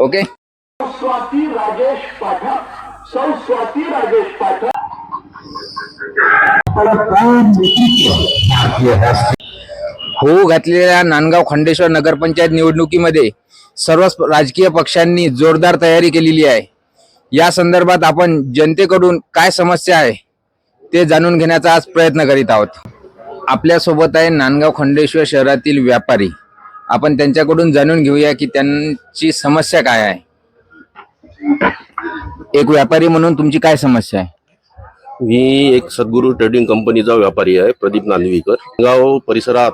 Okay? Swati Rajesh Pathak. सौ स्वाती राजेश पाठक. हो घातलेल्या नांदगाव खंडेश्वर नगरपंचायत निवडणुकीमध्ये सर्वच राजकीय पक्षांनी जोरदार तयारी केलेली आहे. या संदर्भात आपण जनतेकडून काय समस्या आहे ते जाणून घेण्याचा आज प्रयत्न करीत आहोत. आपल्यासोबत आहे नांदगाव खंडेश्वर शहरातील व्यापारी आपण त्यांच्याकडून जाणून घेऊया की त्यांची समस्या काय आहे. एक व्यापारी म्हणून तुमची काय समस्या आहे? मी एक सद्गुरू ट्रेडिंग कंपनीचा व्यापारी आहे प्रदीप नांदवीकर. गाव परिसरात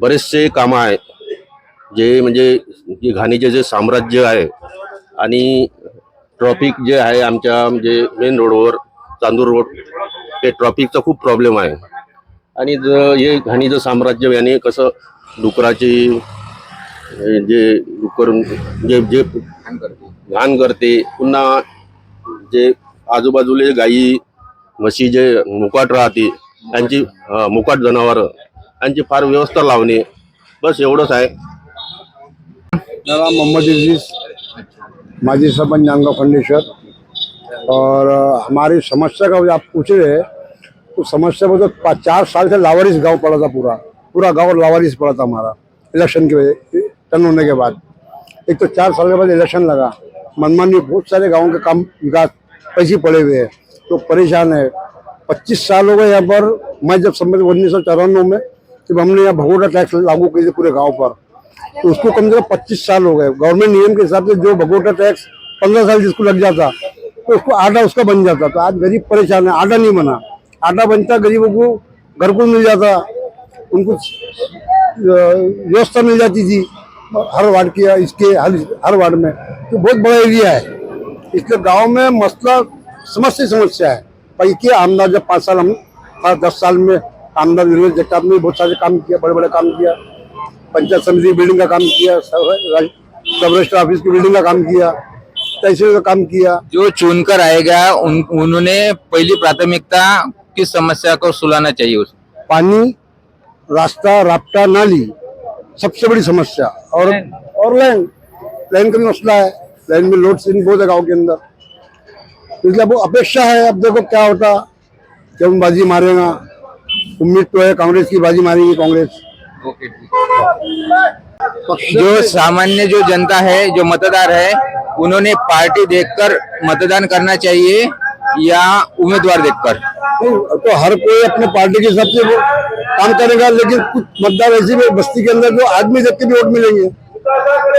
बरेचसे कामं आहे जे म्हणजे जे घाणीचे जे साम्राज्य आहे आणि ट्रॉफिक जे आहे आमच्या म्हणजे मेन रोडवर चांदूर रोड ते ट्रॉफिकचा खूप प्रॉब्लेम आहे. आणि ज हे घाणीचं साम्राज्य याने कसं डुकराची जे डुकर जे जे घाण करते पुन्हा जे आजूबाजूले गाई म्हशी जे मुकाट राहते त्यांची मुकाट जनावर त्यांची फार व्यवस्था लावणे बस एवढंच आहे. मोहम्मद इजीज माजी सरपंच नांदगांव खंडेश्वर और हमारी समस्या का आप पूछ रहे हैं तो समस्या में तो चार साल से लावारिस गांव पड़ा था पूरा। पूरा गाँव लावारिस पड़ा था हमारा इलेक्शन के टर्न होने के बाद। एक तो चार साल के बाद इलेक्शन लगा। मनमानी बहुत सारे गाँव के काम, विकास पैसे पड़े हुए हैं। तो परेशान है। पच्चीस साल हो गए यहाँ पर। मैं जब सम्मत उन्नीस सौ चौरानवे में जब हमने यहाँ भगोटा टैक्स लागू किए थे पूरे गाँव पर। तो उसको कम से कम पच्चीस साल हो गए। गवर्नमेंट नियम के हिसाब से जो भगोटा टैक्स पंद्रह साल जिसको लग जाता तो उसको आटा उसका बन जाता। तो आज गरीब परेशान है। आटा नहीं बना। आटा बनता, गरीबों को घर को मिल जाता। उनको व्यवस्था मिल जाती थी हर वार्ड की इसके हर हर वार्ड में। तो बहुत बड़ा एरिया है। इसलिए गाँव में मसला समस्या समस्या है। किया आमदार जब पाँच साल हम पाँच दस साल में आमदार विरोध जगताप ने बहुत सारे काम किया बड़े बड़े काम किया। पंचायत समिति बिल्डिंग का काम किया सब सब रजिस्टर ऑफ़िस की बिल्डिंग का काम किया तहसील का काम किया। जो चुनकर आएगा उन, उन्होंने पहली प्राथमिकता किस समस्या को सुलाना चाहिए उस? पानी रास्ता रास्ता नाली सबसे बड़ी समस्या। और और लैंड लैंड का भी मसला है। लैंड में लोड शेडिंग बहुत है गाँव के अंदर। इसलिए वो अपेक्षा है अब देखो क्या होता। कौन बाजी मारेगा उम्मीद तो है कांग्रेस की बाजी मारेगी कांग्रेस। जो सामान्य जो जनता है जो मतदार है उन्होंने पार्टी देखकर मतदान करना चाहिए। या उम्मीदवार देखकर। तो हर कोई अपने पार्टी के हिसाब से वो काम करेगा लेकिन कुछ मतदार ऐसे भी बस्ती के अंदर जो आदमी देख के भी वोट मिलेंगे।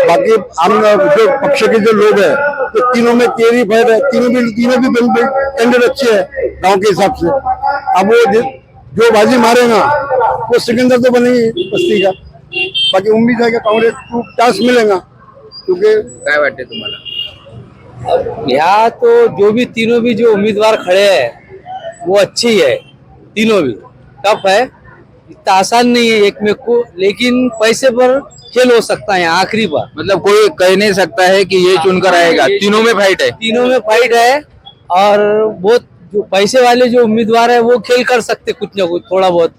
बाकी हम जो पक्ष के जो लोग हैं तो तीनों में तेरी फैर है तीनों भी तीनों भी कैंडिडेट अच्छे है गाँव के हिसाब से। अब वो जो बाजी मारेगा वो सिकंदर तो बनेगी बस्ती का। बाकी उम्मीद है कि कांग्रेस को चांस मिलेगा क्योंकि काय वाटते तुम्हाला? यहाँ तो जो भी तीनों भी जो उम्मीदवार खड़े हैं वो अच्छी है तीनों भी। टफ है इतना आसान नहीं है एक में को लेकिन पैसे पर खेल हो सकता है आखिरी बार। मतलब कोई कह नहीं सकता है कि ये चुनकर आएगा। तीनों में फाइट है। तीनों में फाइट है और बहुत जो पैसे वाले जो उम्मीदवार है वो खेल कर सकते कुछ ना कुछ थोड़ा बहुत।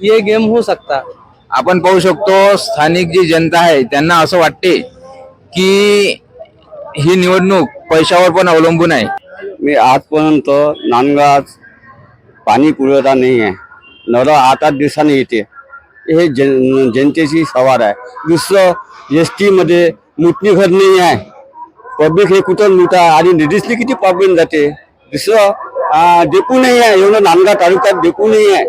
ये गेम हो सकता। है आपण पाहू शकतो स्थानिक जी जनता आहे त्यांना असं वाटते की ही निवडणूक पैशावर पण अवलंबून आहे. मी आजपर्यंत नांदगावात पाणी पुरवठा नाही आहे. नळ आठ आठ दिवसांनी येते. हे जन जनतेची सवार आहे. दुसरं एस टीमध्ये लुटणी घर नाही आहे. पब्लिक हे कुठं लुटा? आणि लेडीजली किती प्रॉब्लेम जाते? दुसरं डेपू नाही आहे. एवढं नांदगाव तालुक्यात डेपू नाही आहे.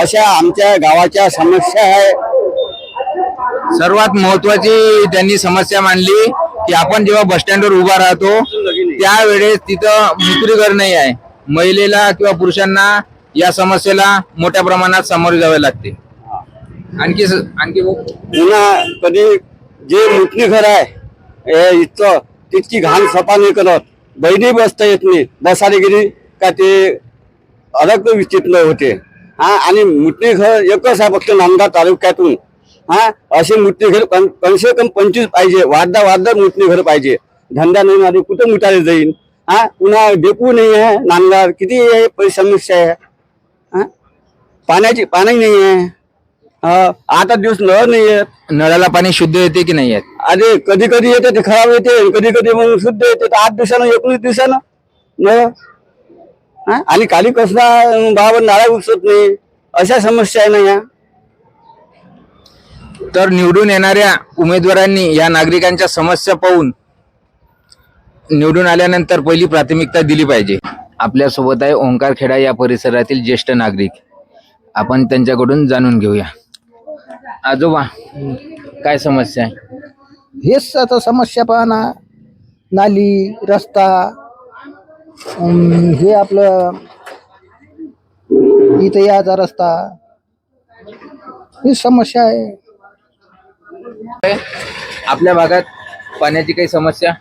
अशा आमच्या गावाच्या समस्या आहे. सर्वात महत्वाची त्यांनी समस्या मांडली की आपण जेव्हा बस स्टँडवर उभा राहतो त्यावेळेस तिथं मुक्रीघर नाही आहे. महिलेला किंवा पुरुषांना या समस्येला मोठ्या प्रमाणात सामोरे जावे लागते. आणखी आणखी हो? पुन्हा कधी जे लुटणी घर आहे इथं तितकी घाण सफा नाही करत. बहिणी बसता येत नाही. बसायला गेली का ते अलग विचित्र होते. हा आणि मुटणी घर एकच आहे फक्त नांदा तालुक्यातून. हा? असे मुटणी घर कम कम पंचवीस पाहिजे. वादा वादा मुटणी घर पाहिजे. धंदा नाही मारे कुठं मुटायला जाईल हा? पुन्हा डेपू नाही आहे नांदगाव किती समस्या आहे. हा? पाण्याची पाणी नाही आहे. हा? आता दिवस नळ नाही येत नळाला पाणी शुद्ध येते की नाही येत? आणि कधी कधी येते ते खराब येते. कधी कधी मग शुद्ध येते. तर आठ दिवसानं एकोणीस दिवसानं नळ. हा? आणि खाली कसला भाव नाळा उपसत नाही. अशा समस्या आहे ना या. तर निवडून येणाऱ्या उमेदवारांनी या नागरिकांच्या समस्या पाहून निवडून आल्यानंतर पहिली प्राथमिकता दिली पाहिजे. आपल्यासोबत आहे ओंकार खेडा या परिसरातील ज्येष्ठ नागरिक. आपण त्यांच्याकडून जाणून घेऊया. आजोबा काय समस्या आहे? हेच आता समस्या पाहना नाली रस्ता अं, हे आपलं इथं याचा रस्ता. ही समस्या आहे. आपल्या भागात पाण्याची काही समस्या?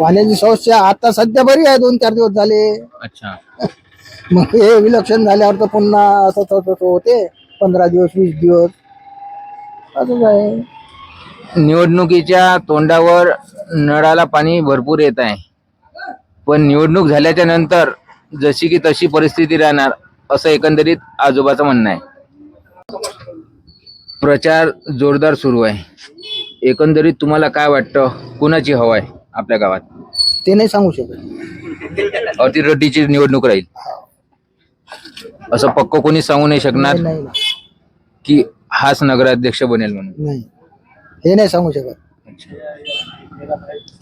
पाण्याची समस्या आता सध्या बरी आहे दोन चार दिवस झाले. अच्छा. मग हे विलक्षण झाल्यावर तर पुन्हा असं तसं होते. पंधरा दिवस वीस दिवस. असंच आहे. निवडणुकीच्या तोंडावर नळाला पाणी भरपूर येत आहे. पण निवडणूक झाल्याच्यानंतर जशी की तशी परिस्थिती राहणार असं एकंदरीत आजोबाचं म्हणणं आहे. प्रचार जोरदार सुरू आहे. एकंदरीत तुम्हाला काय वाटतं? कुणाची हवा आहे आपल्या गावात? ते नाही सांगू शकत. अति रटीची निवडणूक राहील. असं पक्क कोणी सांगू नाही शकणार की हाच नगराध्यक्ष बनेल म्हणून. नाही. हे नाही सांगू शकत.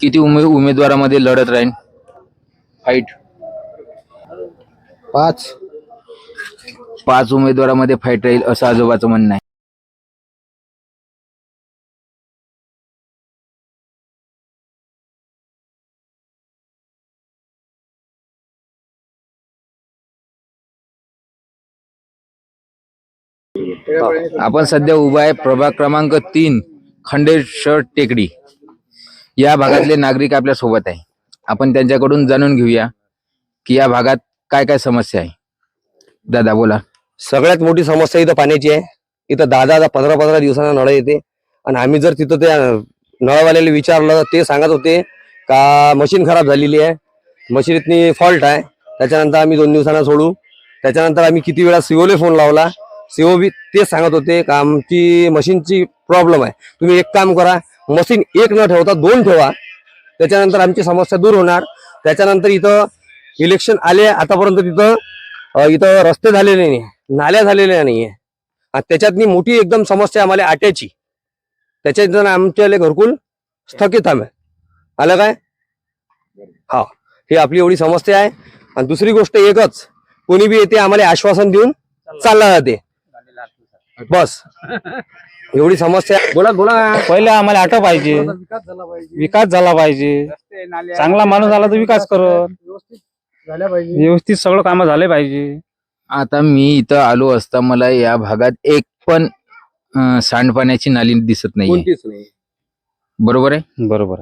किती उमे उमेदवारामध्ये लढत राहील? फाईट पाच. पाच उमेदवारामध्ये फाईट राहील असं आजोबाचं म्हणणं आहे. आपण सध्या उभा आहे प्रभाग क्रमांक तीन खंडेश्वर टेकडी. या भागातले नागरिक आपल्यासोबत आहे. आपण त्यांच्याकडून जाणून घेऊया की या भागात काय काय समस्या आहे. दादा बोला. सगळ्यात मोठी समस्या इथं पाण्याची आहे. इथं दहा दहा पंधरा पंधरा दिवसांना नळ येते. आणि आम्ही जर तिथं त्या नळवाल्याला विचारलं तर ते सांगत होते का मशीन खराब झालेली आहे. मशीनीतनी फॉल्ट आहे. त्याच्यानंतर आम्ही दोन दिवसांना सोडू. त्याच्यानंतर आम्ही किती वेळा सीओले फोन लावला. सीओबी बी तेच सांगत होते का आमची मशीनची प्रॉब्लेम आहे. तुम्ही एक काम करा मशीन एक न ठेवता दोन ठेवा. त्याच्यानंतर आमची समस्या दूर होणार. त्याच्यानंतर इथं इलेक्शन आले आतापर्यंत तिथं इथं रस्ते झालेले नाही नाल्या झालेल्या नाही आणि त्याच्यातनी मोठी एकदम समस्या आम्हाला आट्याची. त्याच्यात आमच्याले घरकुल स्थगित आहे आलं काय? हा ही आपली एवढी समस्या आहे. आणि दुसरी गोष्ट एकच कोणी बी येते आम्हाला आश्वासन देऊन चालला जाते. बस. एवढी समस्या. बोला बोला. पहिले आम्हाला आटो पाहिजे. विकास झाला पाहिजे. चांगला माणूस आला तर विकास करत व्यवस्थित सगळं काम झाले पाहिजे. आता मी इथं आलो असता मला या भागात एक पण अं, सांडपाण्याची नाली दिसत नाही कोणतीच नाही. बरोबर आहे? बरोबर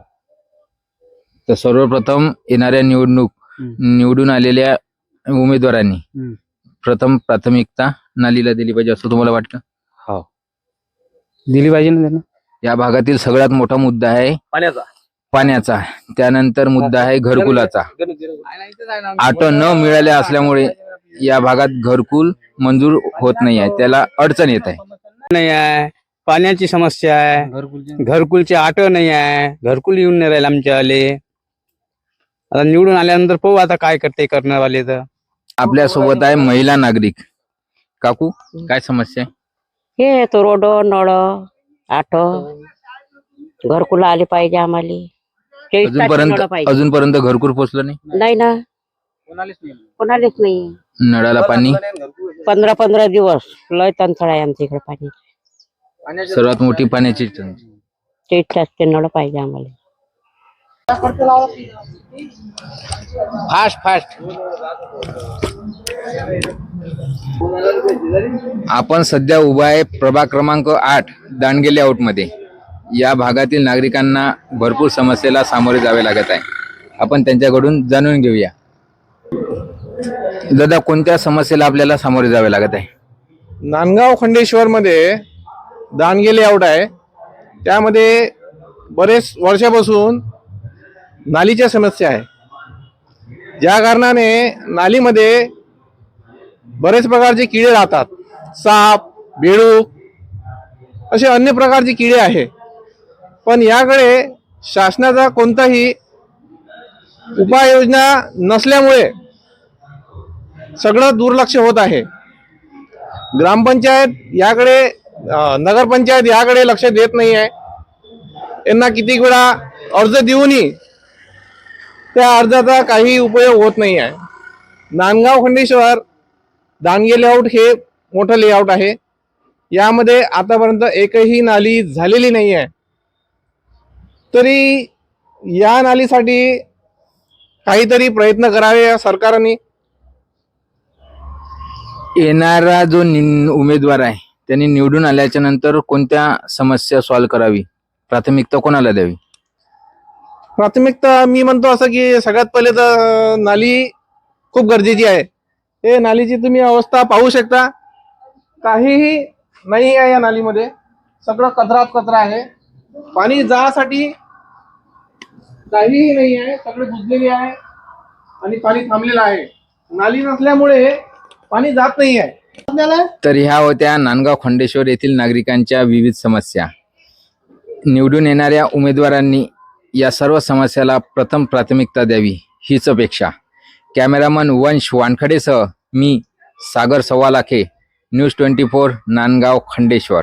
तर सर्वप्रथम येणाऱ्या निवडणूक निवडून आलेल्या उमेदवारांनी हम्म. प्रथम प्राथमिकता नालीला दिली पाहिजे असं तुम्हाला वाटतं? दिली पाहिजे ना त्यांना? या भागातील सगळ्यात मोठा मुद्दा आहे पाण्याचा. पाण्याचा. त्यानंतर मुद्दा आहे घरकुलाचा. आट न मिळाल्या असल्यामुळे या भागात घरकुल मंजूर होत नाही आहे. त्याला अडचण येत आहे. नाही आहे. पाण्याची समस्या आहे. घरकुलचे आट नाही आहे. घरकुल येऊन नाही राहील आमच्या आले. आता निवडून आल्यानंतर पाहू आता काय करते करणारवाले तर. आपल्यासोबत आहे महिला नागरिक. काकू काय समस्या आहे? हे तो रोड नळ आटो घरकुल आले पाहिजे आम्हाला. चोवीस तास अजूनपर्यंत पाहिजे. अजूनपर्यंत घरकुल पोचलं नाही? नाही ना. कोणालाच नाही. नळाला पाणी? पंधरा पंधरा दिवस. लय तंत्र आहे आमच्या इकडे पाणी. सर्वात मोठी पाण्याची टंचाई. चोवीस तासचे नळ पाहिजे आम्हाला. Fast fast. आपण सध्या उभा आहे प्रभाग क्रमांक आठ दांडगे आउटमध्ये या भागातील नागरिकांना भरपूर समस्येला सामोरे जावे लागत आहे. आपण त्यांच्याकडून जाणून घेऊया. दादा कोणत्या समस्येला आपल्याला सामोरे जावे लागत आहे? नांदगाव खंडेश्वरमध्ये मध्ये आउट आहे. त्यामध्ये बरेच वर्षापासून नालीच्या समस्या आहे. ज्या कारणाने नालीमध्ये बरेच प्रकारचे किडे राहतात. साप बेडूक असे अन्य प्रकारचे किडे आहे. पण याकडे शासनाचा कोणताही उपाययोजना नसल्यामुळे सगळं दुर्लक्ष होत आहे. ग्रामपंचायत याकडे नगरपंचायत याकडे लक्ष देत नाही आहे यांना किती वेळा अर्ज देऊनही त्या अर्जाचा काही उपयोग होत नाही आहे नांदगाव खंडेश्वर दानगे लेआउट हे मोठं लेआउट आहे. यामध्ये आतापर्यंत एकही नाली झालेली नाही आहे तरी या नालीसाठी काहीतरी प्रयत्न करावे या सरकारने. येणारा जो निन- उमेदवार आहे त्यांनी निवडून आल्याच्यानंतर कोणत्या समस्या सॉल्व्ह करावी? प्राथमिकता कोणाला द्यावी? प्राथमिकता मी म्हणतो असं की सगळ्यात पहिले तर नाली खूप गरजेची आहे. हे नालीची तुम्ही अवस्था पाहू शकता. काहीही नाही आहे या नालीमध्ये. सगळं कचरात कचरा आहे. पाणी जासाठी काहीही नाही आहे. सगळे बुजलेले आहे आणि पाणी थांबलेलं आहे. नाली नसल्यामुळे पाणी जात नाही आहे. तर ह्या होत्या नांदगाव खंडेश्वर येथील नागरिकांच्या विविध समस्या. निवडून येणाऱ्या उमेदवारांनी या सर्व समस्याला प्रथम प्राथमिकता द्यावी हीच अपेक्षा. कॅमेरामन वंश वानखडेसह मी Sagar Sawalakhe news twenty four Nandgaon Khandeshwar.